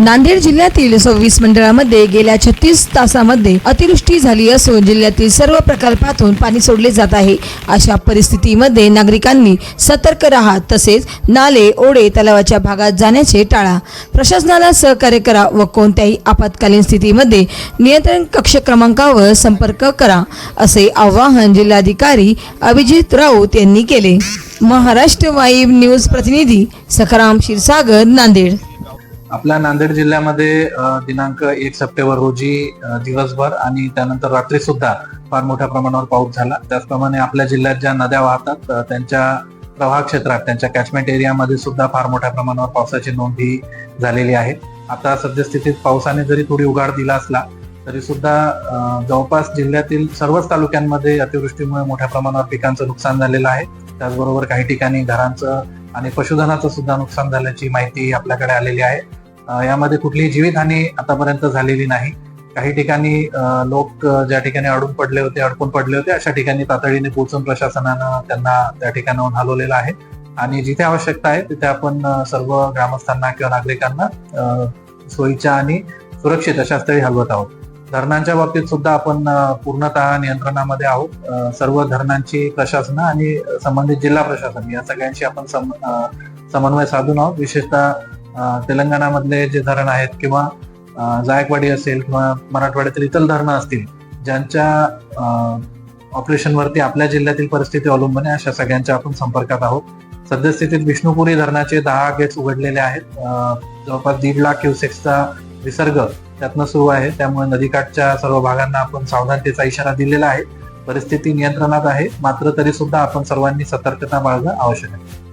नांदेड जिल्ह्यातील सव्वीस मंडळामध्ये गेल्या छत्तीस तासामध्ये अतिवृष्टी झाली असून जिल्ह्यातील सर्व प्रकल्पातून पाणी सोडले जात आहे. अशा परिस्थितीमध्ये नागरिकांनी सतर्क राहा तसेच नाले ओढे तलावाच्या भागात जाण्याचे टाळा. प्रशासनाला सहकार्य करा व कोणत्याही आपत्कालीन स्थितीमध्ये नियंत्रण कक्ष क्रमांकावर संपर्क करा असे आवाहन जिल्हाधिकारी अभिजित राऊत यांनी केले. महाराष्ट्र वाईब न्यूज प्रतिनिधी सखाराम क्षीरसागर नांदेड. आपल्या नांदेड जिल्ह्यामध्ये दिनांक एक सप्टेंबर रोजी दिवसभर आणि त्यानंतर रात्री सुद्धा फार मोठ्या प्रमाणावर पाऊस झाला. त्याचप्रमाणे आपल्या जिल्ह्यात ज्या नद्या वाहतात त्यांच्या प्रवाह क्षेत्रात त्यांच्या कॅचमेंट एरियामध्ये सुद्धा फार मोठ्या प्रमाणावर पावसाची नोंद ही झालेली आहे. आता सद्यस्थितीत पावसाने जरी थोडी उघाड दिला असला तरी सुद्धा जवळपास जिल्ह्यातील सर्वच तालुक्यांमध्ये अतिवृष्टीमुळे मोठ्या प्रमाणावर पिकांचं नुकसान झालेलं आहे. त्याचबरोबर काही ठिकाणी घरांचं आणि पशुधनाचं सुद्धा नुकसान झाल्याची माहिती आपल्याकडे आलेली आहे. यामध्ये कुठलीही जीवितहानी आतापर्यंत झालेली नाही. काही ठिकाणी लोक ज्या ठिकाणी अडून पडले होते अडकून पडले होते अशा ठिकाणी तातडीने पोहोचून प्रशासनानं त्यांना त्या ठिकाणाहून हलवलेलं आहे. आणि जिथे आवश्यकता आहे तिथे आपण सर्व ग्रामस्थांना किंवा नागरिकांना सोयीच्या आणि सुरक्षित अशा स्थळी हलवत आहोत. धरणांच्या बाबतीत सुद्धा आपण पूर्णतः नियंत्रणामध्ये आहोत. सर्व धरणांची प्रशासन आणि संबंधित जिल्हा प्रशासन या सगळ्यांशी आपण सम- समन्वय साधून आहोत. विशेषतः तेलंगणामधले जे धरण आहेत किंवा जायकवाडी असेल किंवा मराठवाड्यातील इतर धरणं असतील ज्यांच्या ऑपरेशनवरती आपल्या जिल्ह्यातील परिस्थिती अवलंबून आहे अशा सगळ्यांच्या आपण संपर्कात आहोत. सद्यस्थितीत विष्णुपुरी धरणाचे दहा गेट्स उघडलेले आहेत. जवळपास दीड लाख क्युसेक्सचा विसर्ग त्यातनं सुरू आहे. त्यामुळे नदीकाठच्या सर्व भागांना आपण सावधानतेचा इशारा दिलेला आहे. परिस्थिती नियंत्रणात आहे. मात्र तरी सुद्धा आपण सर्वांनी सतर्कता बाळगणं आवश्यक आहे.